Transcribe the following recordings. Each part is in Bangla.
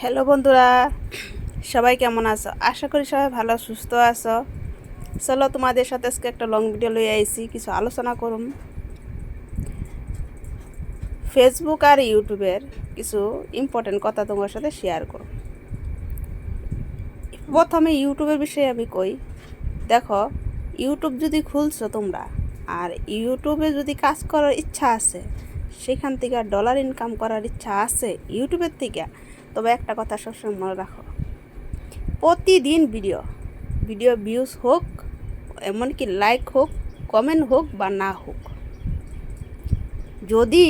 হ্যালো বন্ধুরা, সবাই কেমন আছো? আশা করি সবাই ভালো, সুস্থ আছো। চলো তোমাদের সাথে আজকে একটা লং ভিডিও লই আইছি, কিছু আলোচনা করুম। ফেসবুক আর ইউটিউবের কিছু ইম্পর্টেন্ট কথা তোমার সাথে শেয়ার করুম। প্রথমে ইউটিউবের বিষয়ে আমি কই। দেখো ইউটিউব যদি খুলছো তোমরা, আর ইউটিউবে যদি কাজ করার ইচ্ছা আছে, সেখান থেকে ডলার ইনকাম করার ইচ্ছা আছে ইউটিউবের থেকে তবে একটা কথা সবসময় মনে রাখো। প্রতিদিন ভিডিও ভিডিও ভিউজ হোক, এমনকি লাইক হোক কমেন্ট হোক বা না হোক। যদি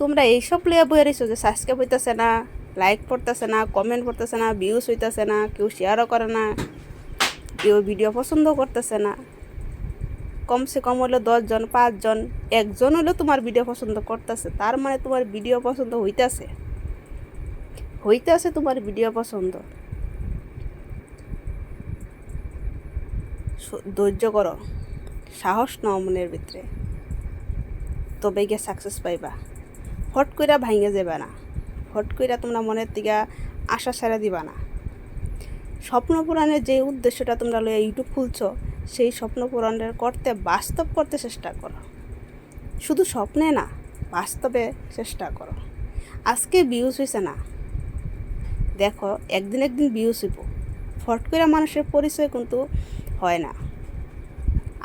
তোমরা এইসব লিয়ে বয়ে রয়েছো যে সাবস্ক্রাইব হইতেছে না লাইক পড়তেছে না কমেন্ট পড়তেছে না ভিউজ হইতেছে না, কেউ শেয়ারও করে না, কেউ ভিডিও পছন্দ করতেছে না, কমসে কম হলো দশজন, পাঁচজন, একজন হলেও তোমার ভিডিও পছন্দ করতেছে, তার মানে তোমার ভিডিও পছন্দ হইতেছে। হইতেছে তোমার ভিডিও পছন্দ। ধৈর্য করো। সাহস নাও মনের ভিতরে। তবে গিয়ে সাকসেস পাইবা। হট কইরা ভাঙে যাবে না। হট কইরা তোমরা মনের দিকে আশা ছেড়ে দিবা না। স্বপ্ন পূরণের যে উদ্দেশ্যটা তোমরা লইয়া ইউটিউব খুলছো, সেই স্বপ্ন পূরণের করতে, বাস্তব করতে চেষ্টা করো। শুধু স্বপ্নে না, বাস্তবে চেষ্টা করো। আজকে ভিউজ হয়েছে না। দেখো, একদিন একদিন হইব। ফট করে মানুষের পরিচয় কিন্তু হয় না।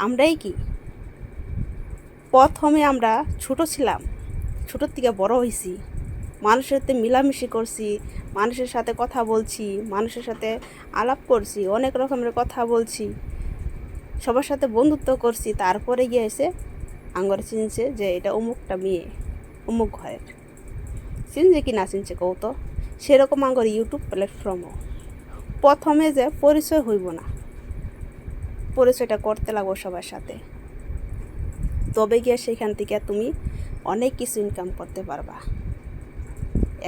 আমরাই কি? প্রথমে আমরা ছোট ছিলাম, ছোটোর থেকে বড় হয়েছি মানুষের সাথে মিলামিশি করছি, মানুষের সাথে কথা বলছি, মানুষের সাথে আলাপ করছি, অনেক রকমের কথা বলছি। সবার সাথে বন্ধুত্ব করছি। তারপরে গিয়ে এসে আঙ্গর চিনছে যে এটা অমুকটা মেয়ে, অমুক ঘরের। চিনছে কি না চিনছে কৌত সেরকম আঙ্গর ইউটিউব প্ল্যাটফর্মও প্রথমে যে পরিচয় হইব না, পরিচয়টা করতে লাগবো সবার সাথে। তবে গিয়ে সেখান থেকে তুমি অনেক কিছু ইনকাম করতে পারবা।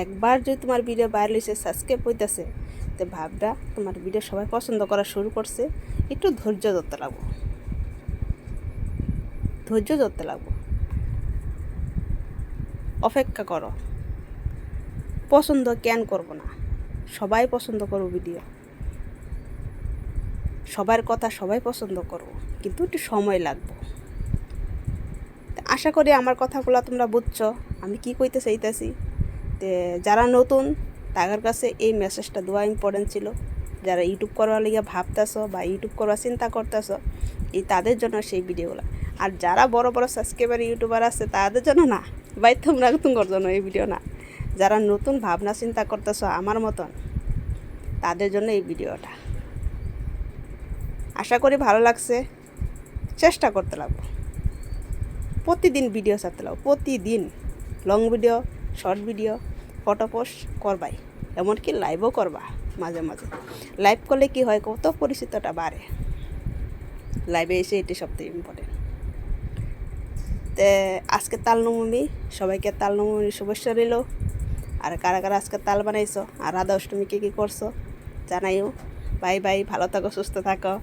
একবার যদি তোমার ভিডিও বাইরে এসে সাবস্ক্রাইব হইতেছে, তো ভাববা তোমার ভিডিও সবাই পছন্দ করা শুরু করছে, একটু ধৈর্য ধরতে লাগবো। ধৈর্য ধরতে লাগবো। অপেক্ষা করো। পছন্দ কেন করব না? সবাই পছন্দ করো ভিডিও সবার কথা সবাই পছন্দ করো কিন্তু একটু সময় লাগবে। আশা করি আমার কথাগুলো তোমরা বুঝছ। আমি কি কইতে চাইতেছি? তে যারা নতুন, তাদের কাছে এই মেসেজটা দেওয়া ইম্পর্টেন্ট ছিল। যারা ইউটিউব করবার লিগে ভাবতেছো বা ইউটিউব করবার চিন্তা করতেছো, এই তাদের জন্য সেই ভিডিওগুলো আর যারা বড় বড় সাবস্ক্রাইবার ইউটিউবার আছে, তাদের জন্য না, ভাই, তোমরা তোমার জন্য এই ভিডিও না। যারা নতুন ভাবনা চিন্তা করতেছো আমার মতন, তাদের জন্য এই ভিডিওটা। আশা করি ভালো লাগছে, চেষ্টা করতে লাগবো। প্রতিদিন ভিডিও ছাড়তে লাগবো, প্রতিদিন long video short video photo post করবাই, এমনকি লাইভও করবা মাঝে মাঝে। লাইভ করলে কি হয় কত পরিচিতটা বাড়ে। লাইভে এসে এটি সবথেকে ইম্পর্টেন্ট তে আজকে তাল নবমী সবাইকে তাল নবমীর শুভেচ্ছা রইল। আর কারা কারা আজকে তাল বানাইছো? আর রাধা অষ্টমী কী কী করছ? জানাইও। বাই বাই, ভালো থাকো, সুস্থ থাকো।